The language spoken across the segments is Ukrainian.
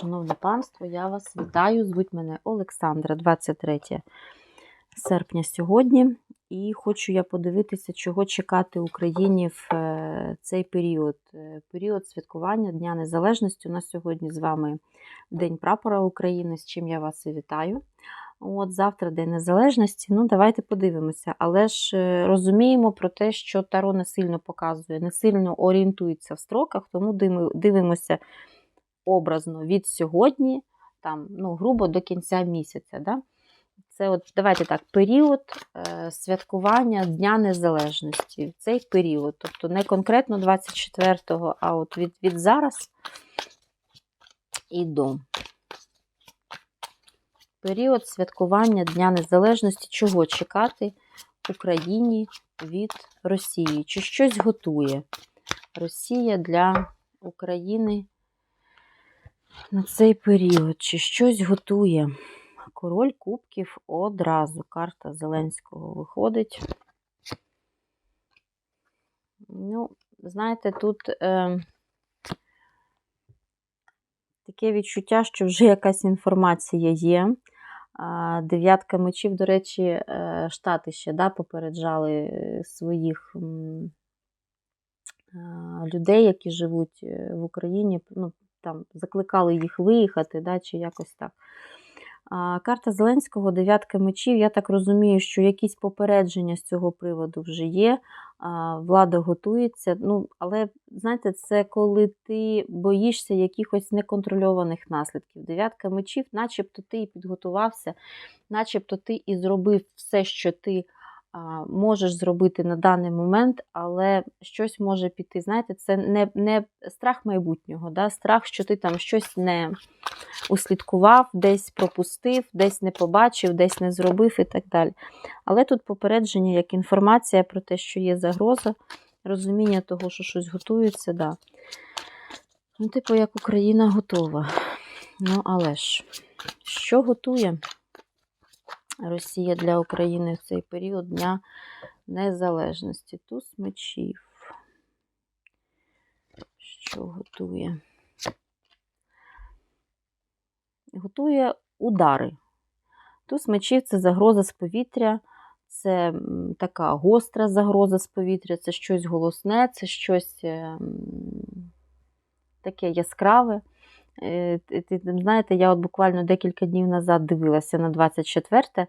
Шановне панство, я вас вітаю. Звуть мене Олександра, 23 серпня сьогодні. І хочу я подивитися, чого чекати Україні в е, цей період. Е, Період святкування Дня Незалежності. У нас сьогодні з вами День прапора України, з чим я вас і вітаю. От завтра День Незалежності. Ну, давайте подивимося. Але ж е, розуміємо про те, що Таро не сильно показує, не сильно орієнтується в строках, тому дивимося образно від сьогодні, там, ну, грубо до кінця місяця. Да? Це от, давайте так, період е, святкування Дня Незалежності. Цей період, тобто не конкретно 24-го, а от від, від зараз і до. Період святкування Дня Незалежності, чого чекати Україні від Росії? Чи щось готує Росія для України на цей період? Чи щось готує? Король Кубків одразу. Карта Зеленського виходить. Ну, знаєте, тут е, таке відчуття, що вже якась інформація є. Дев'ятка мечів, до речі, е, Штати ще да, попереджали е, своїх людей, які живуть е, в Україні, ну, там, закликали їх виїхати, да, чи якось так. А, Карта Зеленського, дев'ятка мечів. Я так розумію, що якісь попередження з цього приводу вже є. а, Влада готується. Ну, але знаєте, це коли ти боїшся якихось неконтрольованих наслідків. Дев'ятка мечів, начебто ти і підготувався, начебто ти і зробив все, що ти можеш зробити на даний момент, але щось може піти. Знаєте, це не, не страх майбутнього, да? страх, що ти там щось не услідкував, десь пропустив, десь не побачив, десь не зробив і так далі. Але тут попередження, як інформація про те, що є загроза, розуміння того, що щось готується, да. Ну, типу, як Україна готова. Ну, але ж, що готує Росія для України в цей період Дня Незалежності? Туз мечів. Що готує? готує удари. Туз мечів це загроза з повітря, це така гостра загроза з повітря, це щось голосне, це щось е, таке яскраве. Е, Знаєте, я от буквально декілька днів назад дивилася на 24,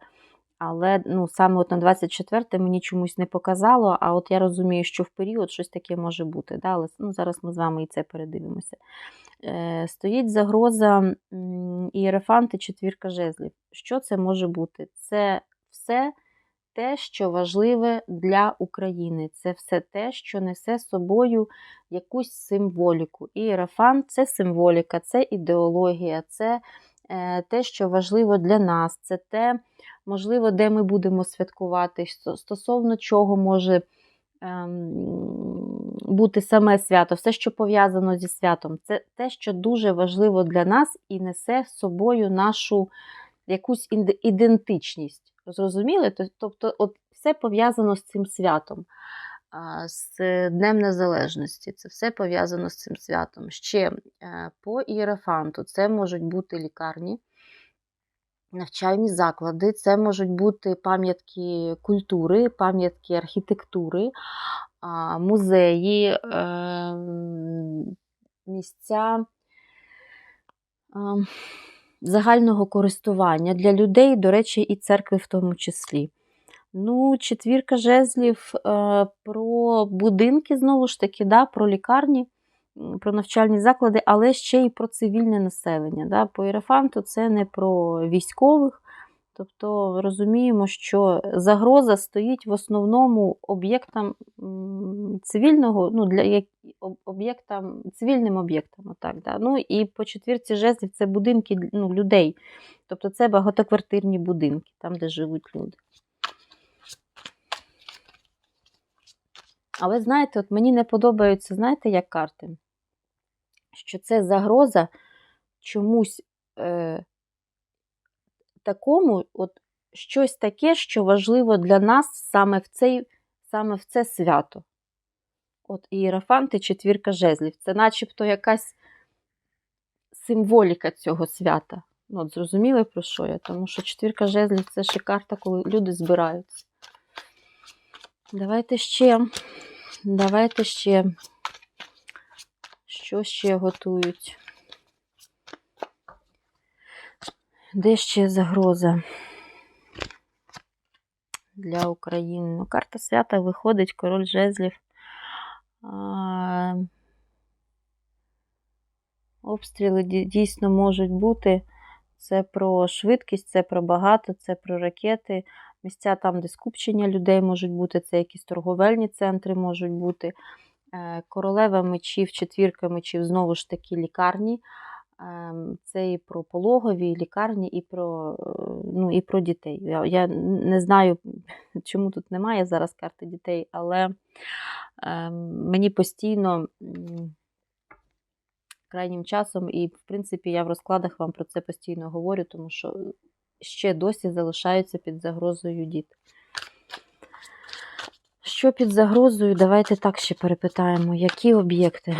але ну, саме от на 24 мені чомусь не показало, а от я розумію, що в період щось таке може бути. Да? Але ну, зараз ми з вами і це передивимося. Е, Стоїть загроза м, ієрофанти, четвірка жезлів. Що це може бути? Це все те, що важливе для України. Це все те, що несе собою якусь символіку. Ієрофант це символіка, це ідеологія, це е, те, що важливо для нас, це те, можливо, де ми будемо святкувати, стосовно чого може ем, бути саме свято, все, що пов'язано зі святом, це те, що дуже важливо для нас і несе собою нашу якусь ідентичність. Зрозуміли? Тобто, от все пов'язано з цим святом, з Днем Незалежності. Це все пов'язано з цим святом. Ще е, по ієрофанту це можуть бути лікарні. Навчальні заклади, це можуть бути пам'ятки культури, пам'ятки архітектури, музеї, е, місця а, загального користування для людей, до речі, і церкви в тому числі. Ну, четвірка жезлів е, про будинки, знову ж таки, да, про лікарні, про навчальні заклади, але ще й про цивільне населення. Да. По Ірафанту це не про військових. Тобто розуміємо, що загроза стоїть в основному об'єктам цивільного, ну, для об'єктам, цивільним об'єктам. Отак, да. Ну, і по четвірці жезлів це будинки ну, людей. Тобто це багатоквартирні будинки, там, де живуть люди. Але знаєте, от мені не подобаються, знаєте, як карти? Що це загроза чомусь е, такому, от щось таке, що важливо для нас саме в, цей, саме в це свято. От ієрофанти, четвірка жезлів. Це начебто якась символіка цього свята. Ну, от зрозуміли про що я? Тому що четвірка жезлів це ще карта, коли люди збираються. Давайте ще. Давайте ще. Що ще готують? Де ще загроза для України? Ну, карта свята виходить, король жезлів. Обстріли дійсно можуть бути. Це про швидкість, це про багато, це про ракети. Місця там, де скупчення людей можуть бути, це якісь торговельні центри можуть бути. Е, Королева мечів, четвірка мечів, знову ж таки, лікарні. Ем, Це і про пологові, лікарні, і про, е, ну, і про дітей. Я, я не знаю, чому тут немає зараз карти дітей, але ем, мені постійно крайнім часом, і, в принципі, я в розкладах вам про це постійно говорю, тому що ще досі залишаються під загрозою діти. Що під загрозою? Давайте так ще перепитаємо, які об'єкти.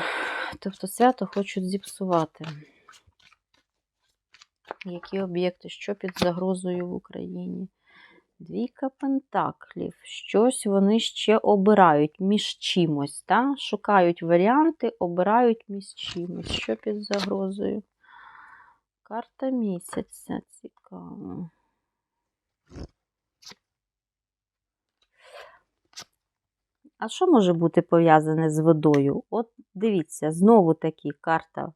Тобто свято хочуть зіпсувати. Які об'єкти, що під загрозою в Україні? Двійка пентаклів. Щось вони ще обирають між чимось. Та? Шукають варіанти, обирають між чимось. Що під загрозою? Карта місяця. Цікаво. А що може бути пов'язане з водою? От дивіться, знову таки карта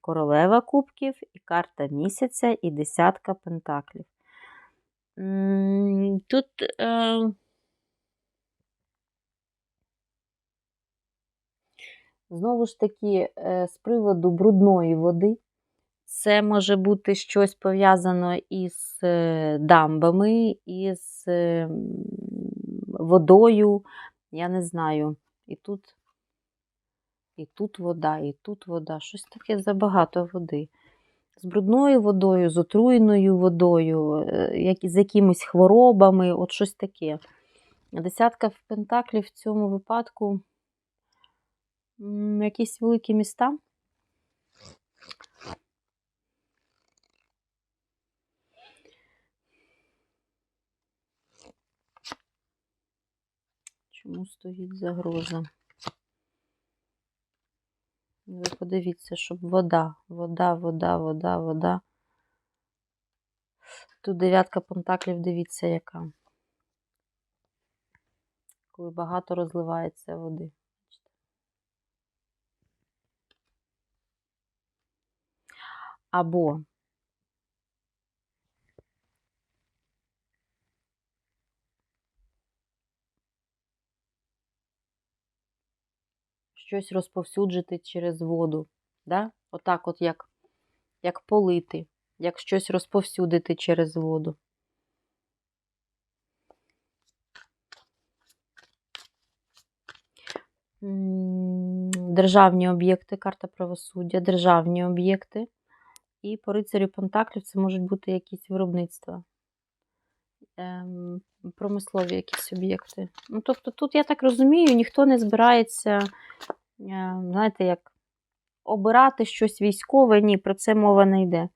королева кубків, і карта місяця, і десятка пентаклів. Тут е, знову ж таки е, з приводу брудної води. Це може бути щось пов'язано із е, дамбами, із е, водою. Я не знаю. І тут, і тут вода, і тут вода. Щось таке забагато води. З брудною водою, з отруєною водою, е, як, з якимись хворобами, от щось таке. Десятка пентаклів в цьому випадку якісь великі міста. Чому стоїть загроза? Ви подивіться, щоб вода, вода, вода, вода, вода. Тут дев'ятка пентаклів, дивіться, яка. Коли багато розливається води. Або щось розповсюджити через воду. Да? Отак, от як, як полити, як щось розповсюдити через воду. Державні об'єкти, карта правосуддя, державні об'єкти. І по рицарю Пентаклів це можуть бути якісь виробництва. Ем, промислові якісь об'єкти. Ну, тобто, тут, я так розумію, ніхто не збирається, е, знаєте, як обирати щось військове. Ні, про це мова не йде.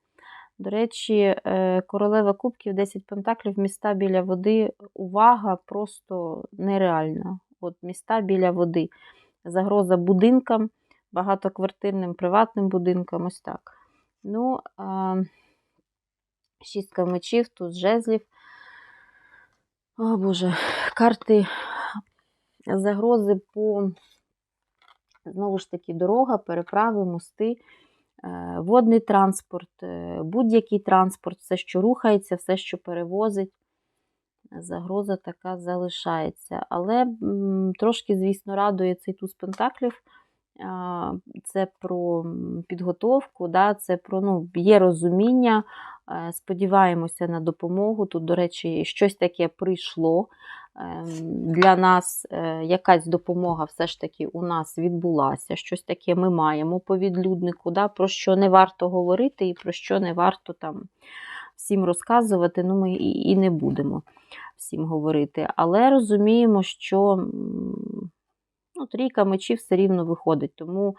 До речі, е, королева кубків, 10 пентаклів, міста біля води. Увага просто нереальна. От міста біля води. Загроза будинкам, багатоквартирним приватним будинкам, ось так. Ну, е, шістка мечів, тут жезлів. О, Боже, карти загрози по, знову ж таки, дорога, переправи, мости, е, водний транспорт, е, будь-який транспорт, все, що рухається, все, що перевозить. Загроза така залишається. Але м, трошки, звісно, радує цей туз пентаклів. Це про підготовку, да, це про ну, є розуміння. Е, Сподіваємося на допомогу. Тут, до речі, щось таке прийшло. Ем, Для нас е, якась допомога все ж таки у нас відбулася. Щось таке ми маємо по відлюднику, да, про що не варто говорити і про що не варто там всім розказувати. Ну, ми і не будемо всім говорити. Але розуміємо, що ну, трійка мечів все рівно виходить. Тому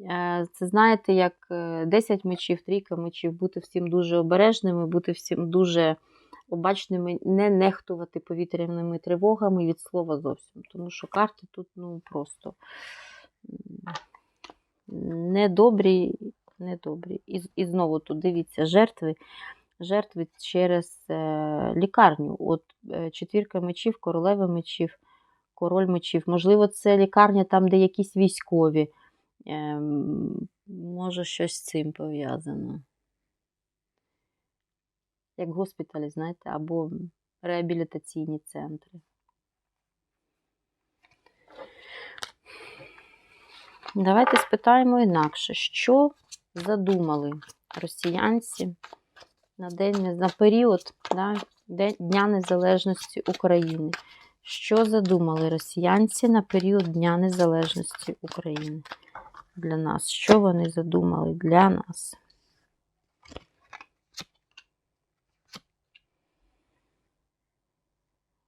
Е, Це знаєте, як е, 10 мечів, трійка мечів, бути всім дуже обережними, бути всім дуже обачними, не нехтувати повітряними тривогами від слова зовсім. Тому що карти тут ну, просто недобрі, недобрі. І, і знову тут дивіться, жертви. Жертви через е, лікарню. От е, четвірка мечів, королева мечів, король мечів. Можливо, це лікарня там, де якісь військові. Ем, може, щось з цим пов'язано. Як госпіталі, знаєте, або реабілітаційні центри. Давайте спитаємо інакше, що задумали росіянці на день на період да, Дня Незалежності України. Що задумали росіянці на період Дня Незалежності України для нас? Що вони задумали для нас?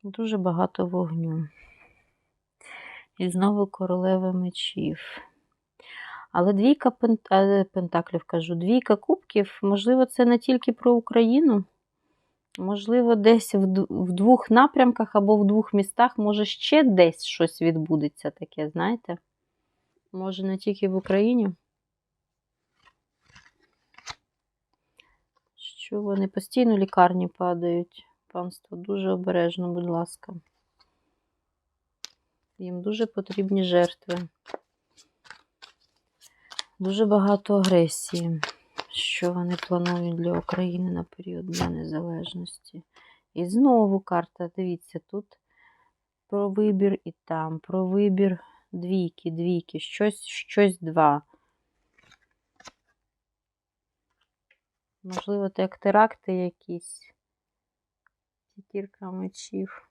Дуже багато вогню. І знову королева мечів. Але двійка пент... пентаклів кажу, двійка кубків, можливо, це не тільки про Україну. Можливо, десь в двох напрямках або в двох містах, може, ще десь щось відбудеться таке, знаєте? Може, не тільки в Україні. Що вони постійно лікарні падають. Панство, дуже обережно, будь ласка. Їм дуже потрібні жертви. Дуже багато агресії, що вони планують для України на період Дня Незалежності. І знову карта, дивіться, тут про вибір і там, про вибір двійки, двійки, щось, щось два. Можливо, це як теракти якісь. П'ятірка мечів.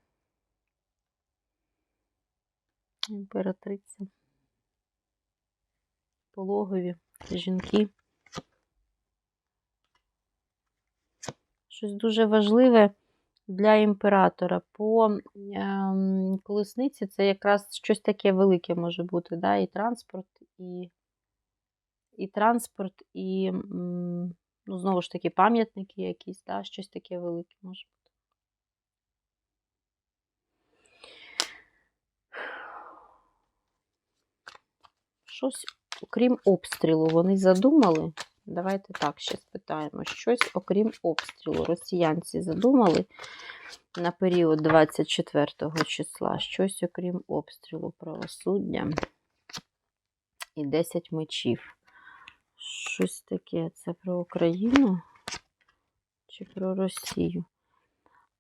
Імператриця. Пологові, жінки. Щось дуже важливе для імператора. По ем, колесниці це якраз щось таке велике може бути. Да? І транспорт, і, і транспорт, і ну, знову ж таки пам'ятники якісь, да? щось таке велике може бути. Щось, окрім обстрілу, вони задумали. Давайте так ще спитаємо. Щось, окрім обстрілу, росіянці задумали на період 24 числа. Щось, окрім обстрілу, правосуддя і 10 мечів. Щось таке. Це про Україну чи про Росію?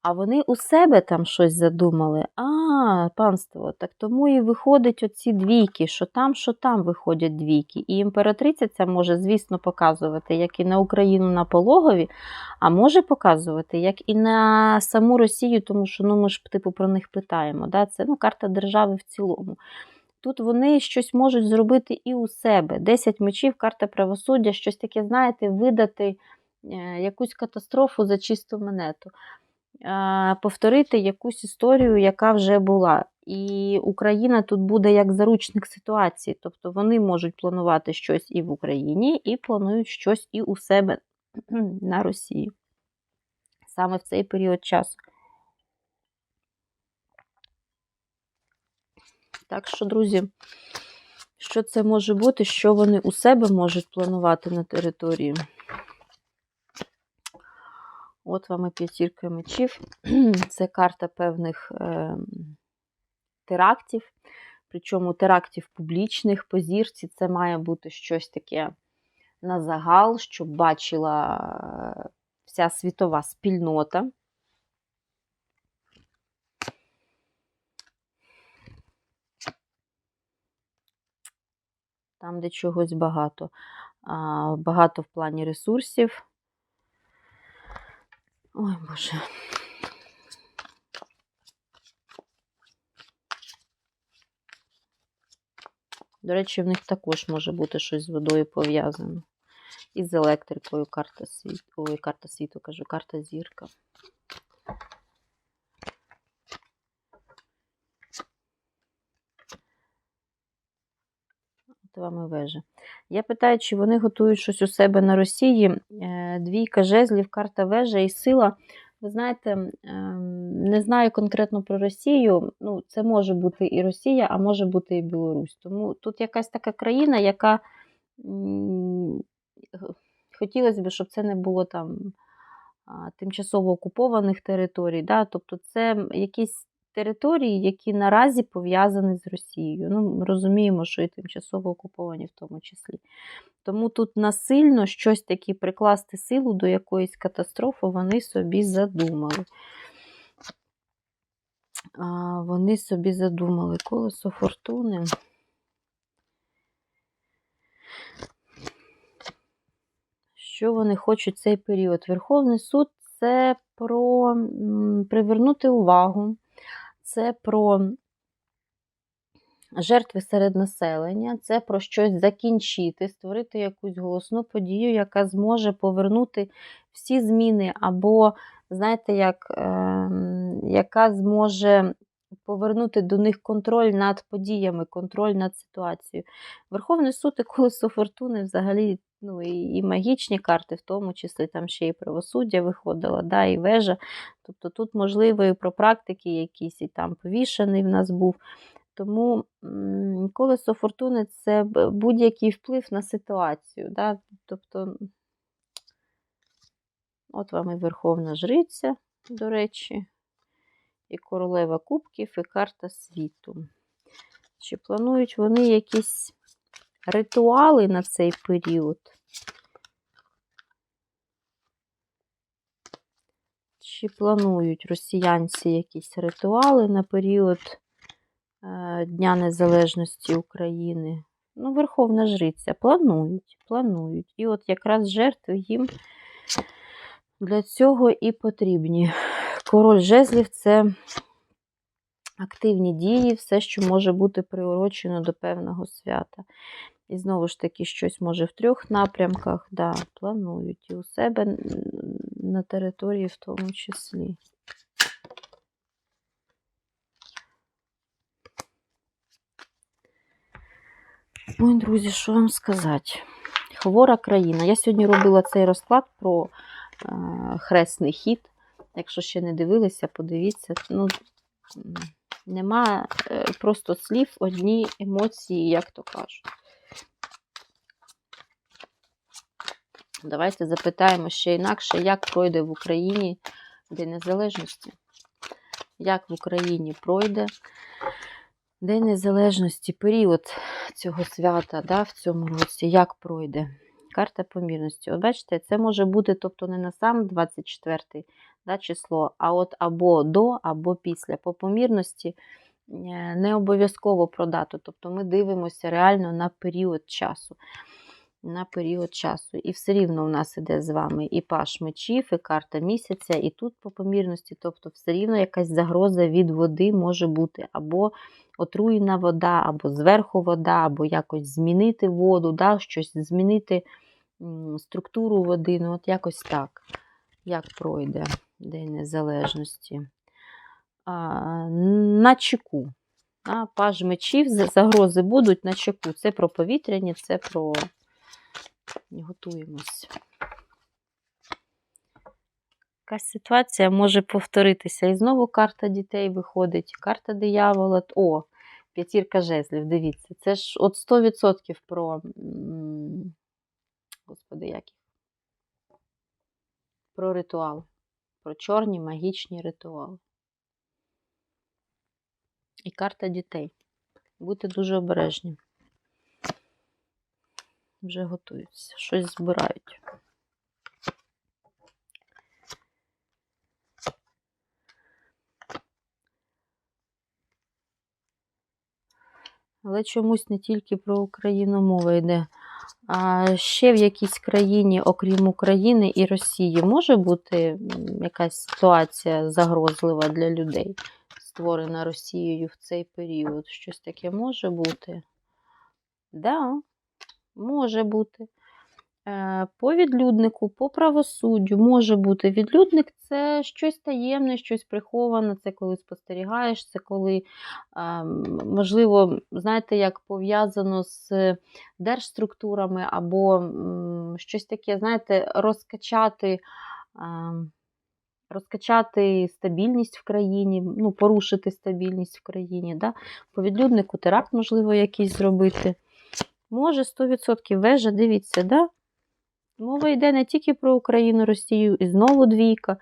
А вони у себе там щось задумали. А, панство, так тому і виходять оці двійки, що там, що там виходять двійки. І імператриця ця може, звісно, показувати, як і на Україну на пологові, а може показувати, як і на саму Росію, тому що ну, ми ж типу про них питаємо. Да? Це ну, карта держави в цілому. Тут вони щось можуть зробити і у себе. 10 мечів, карта правосуддя, щось таке, знаєте, видати е, якусь катастрофу за чисту монету повторити якусь історію, яка вже була. І Україна тут буде як заручник ситуації. Тобто вони можуть планувати щось і в Україні, і планують щось і у себе на Росії. Саме в цей період часу. Так що, друзі, що це може бути, що вони у себе можуть планувати на території? От вам і п'ятірка мечів. Це карта певних е, терактів, причому терактів публічних по зірці. Це має бути щось таке на загал, щоб бачила е, вся світова спільнота. Там, де чогось багато. Багато в плані ресурсів. Ой, Боже. До речі, в них також може бути щось з водою пов'язано. І з електрикою карта світу. Ой, карта світу, кажу, карта зірка. От вам і вежа. Я питаю, чи вони готують щось у себе на Росії. Е, Двійка жезлів, карта вежа і сила. Ви знаєте, ем, не знаю конкретно про Росію. Ну, це може бути і Росія, а може бути і Білорусь. Тому тут якась така країна, яка хотілося б, щоб це не було там тимчасово окупованих територій. Да? Тобто це якісь території, які наразі пов'язані з Росією. Ну, ми розуміємо, що і тимчасово окуповані в тому числі. Тому тут насильно щось таке прикласти силу до якоїсь катастрофи вони собі задумали. А, Вони собі задумали колесо фортуни. Що вони хочуть цей період? Верховний суд це про привернути увагу, це про жертви серед населення, це про щось закінчити, створити якусь голосну подію, яка зможе повернути всі зміни, або, знаєте, як, е, яка зможе повернути до них контроль над подіями, контроль над ситуацією. Верховний суд і колесо фортуни взагалі. Ну, і, і магічні карти, в тому числі там ще і правосуддя виходило, да, і вежа. Тобто тут, можливо, і про практики якісь, і там повішений в нас був. Тому колесо фортуни це будь-який вплив на ситуацію. Да? Тобто, от вам і Верховна Жриця, до речі, і королева кубків, і карта світу. Чи планують вони якісь ритуали на цей період? Чи планують росіянці якісь ритуали на період е, Дня Незалежності України? Ну, Верховна Жриця. Планують, планують. І от якраз жертви їм для цього і потрібні. Король жезлів це активні дії, все, що може бути приурочено до певного свята. І знову ж таки, щось може в трьох напрямках, да, планують і у себе на території в тому числі. Ой, друзі, що вам сказати? Хвора країна. Я сьогодні робила цей розклад про е, хресний хід. Якщо ще не дивилися, подивіться. Ну, нема е, просто слів, одні емоції, як то кажуть. Давайте запитаємо ще інакше, як пройде в Україні День Незалежності. Як в Україні пройде День Незалежності, період цього свята да, в цьому році, як пройде? Карта помірності. От бачите, це може бути, тобто не на сам 24 да, число, а от або до, або після. По помірності е, не обов'язково про дату. Тобто ми дивимося реально на період часу. На період часу. І все рівно у нас іде з вами і паш мечів, і карта місяця, і тут по помірності, тобто все рівно якась загроза від води може бути, або отруєна вода, або зверху вода, або якось змінити воду, да, щось змінити структуру води. Ну, от якось так. Як пройде День Незалежності? А, на чеку. А, паж мечів, загрози будуть на чеку. Це про повітряні, це про готуємось. Якась ситуація може повторитися. І знову карта дітей виходить, карта диявола. О, п'ятірка жезлів, дивіться. Це ж от 100% про. Господи, як їх? Про ритуал. Про чорні магічні ритуали. І карта дітей. Будьте дуже обережні. Вже готуються, щось збирають. Але чомусь не тільки про Україну мова йде. А ще в якійсь країні, окрім України і Росії, може бути якась ситуація загрозлива для людей, створена Росією в цей період. Щось таке може бути? Да, може бути. Е, По відлюднику, по правосуддю може бути відлюдник це щось таємне, щось приховане, це коли спостерігаєш, це коли, е, можливо, знаєте, як пов'язано з держструктурами, або щось таке, знаєте, розкачати. е, Розкачати стабільність в країні, ну, порушити стабільність в країні. Да? По відлюднику теракт, можливо, якийсь зробити. Може, 100% вежа, дивіться, да? Мова йде не тільки про Україну, Росію, і знову двійка,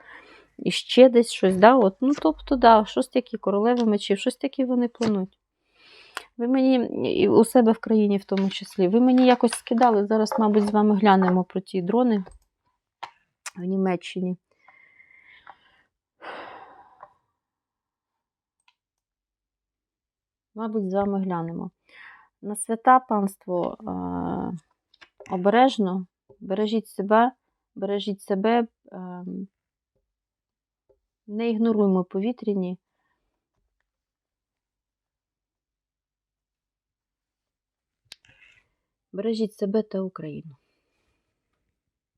і ще десь щось. Да? От, ну, тобто, да, щось таке, королева мечів, щось таке вони планують. Ви мені і у себе в країні, в тому числі, ви мені якось скидали. Зараз, мабуть, з вами глянемо про ті дрони в Німеччині. Мабуть, з вами глянемо. На свята панство обережно, бережіть себе, бережіть себе, е, не ігноруємо повітряні. Бережіть себе та Україну.